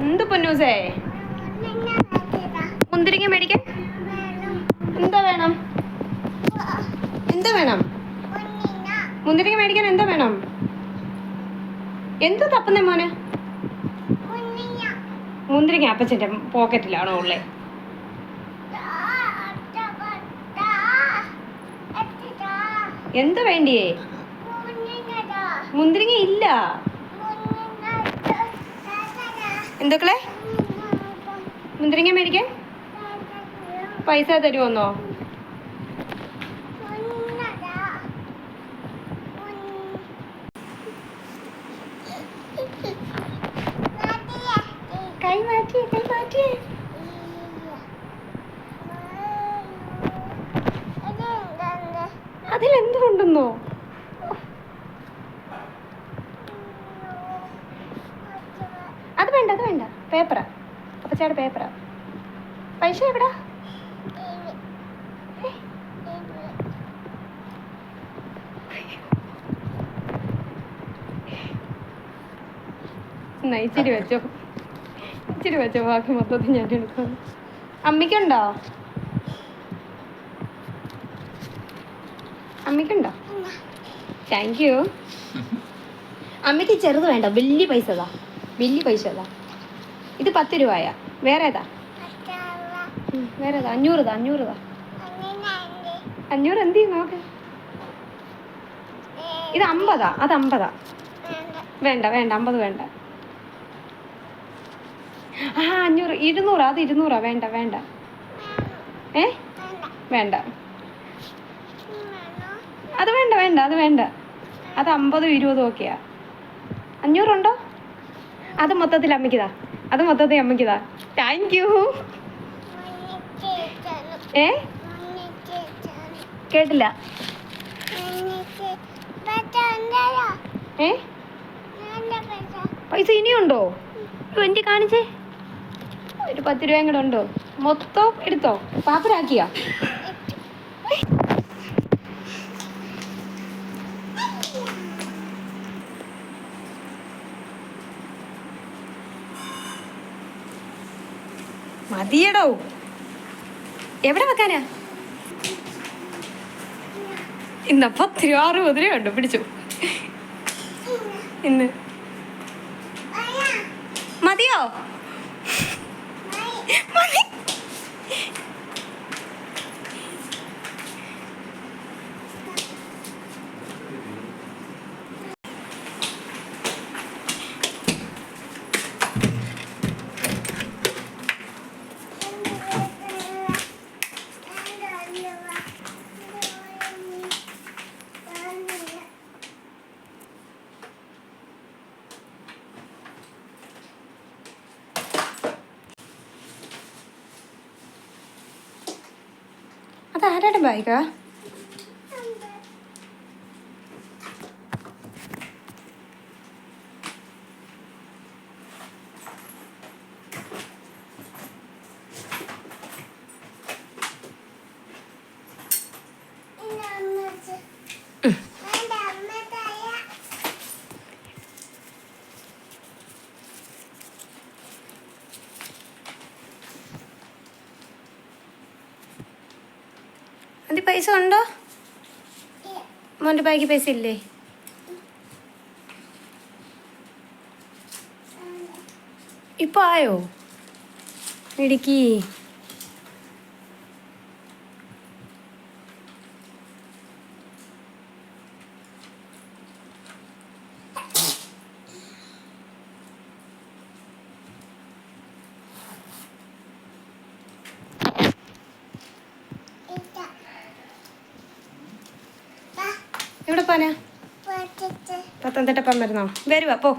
എന്ത് പൊന്നൂസേ? മുന്തിരിങ്ങ മേടിക്കാൻ? എന്താ വേണം? എന്താ വേണം? മുന്തിരിങ്ങ മേടിക്കാൻ എന്താ വേണം? എന്താ തപ്പുന്നേ മോന്? മുന്തിരിങ്ങ അപ്പച്ചന്റെ പോക്കറ്റിലാണോ ഉള്ളേ. എന്ത് വേണ്ടിയേ? മുന്തിരിങ്ങ ഇല്ല. എന്തൊക്കെ മുന്തിരിങ്ങ മേടിക്കാൻ? പൈസ തരുമെന്നോ കൈ മാറ്റി കൈ മാറ്റി അതിലെന്തുണ്ടെന്നോ അത് വേണ്ട അത് വേണ്ട. പേപ്പറാ. അപ്പച്ചയുടെ പേപ്പറാ. പൈസ എവിടാ? ഇച്ചിരി വെച്ചോ. ഇച്ചിരി വെച്ചോ ബാക്കി മൊത്തത്തിൽ ഞാൻ എടുക്കുന്നു അമ്മിക്കുണ്ടോ? അമ്മിക്കുണ്ടോ? താങ്ക് യു അമ്മയ്ക്ക് ചെറുത് വേണ്ട വലിയ പൈസ താ. വലിയ പൈസ താ. ഇത് പത്ത് രൂപയാ വേറെ ഏതാ വേറെ ഏതാ അഞ്ഞൂറ് താ അഞ്ഞൂറ് താ അഞ്ഞൂറ് എന്ത് നോക്ക്. ഇത് അമ്പതാ അത് അമ്പതാ. വേണ്ട വേണ്ട അമ്പത് വേണ്ട. ആ അഞ്ഞൂറ് ഇരുന്നൂറ് അത് ഇരുന്നൂറാ. വേണ്ട വേണ്ട. ഏ? വേണ്ട. അത് വേണ്ട വേണ്ട അത് വേണ്ട. അത് അമ്പതും ഇരുപതും ഒക്കെയാ. അഞ്ഞൂറുണ്ടോ? അത് മൊത്തത്തിൽ അമ്മയ്ക്കുതാ അത് മൊത്തത്തിൽ അമ്മയ്ക്കുതാ. താങ്ക് യു ഏ? കേട്ടില്ല. ഏ? പൈസ? ഇനിയുണ്ടോ? അയ്യോ, കാണിച്ചേ? ഒരു പത്ത് രൂപയും കൂടെ ഉണ്ടോ? മൊത്തം എടുത്തോ? പാപ്പരാക്കിയാ? മതിയടോ. എവിടെ വെക്കാനാ? ഇന്ന പത്ത് രൂപ അറുപത് രൂപ ഉണ്ട് പിടിച്ചു ഇന്ന്. മതിയോ? മതി. അത് ആരുടെ ബാഗാ അത് പൈസ ഉണ്ടോ മോന്റെ ബാഗിൽ പൈസ ഇല്ലേ? ഇപ്പൊ ആയോ? ഇടുക്കി. എവിടെ പോനെ പത്തനംതിട്ട. പൻ വരുന്നോ? വരുവാ പോ.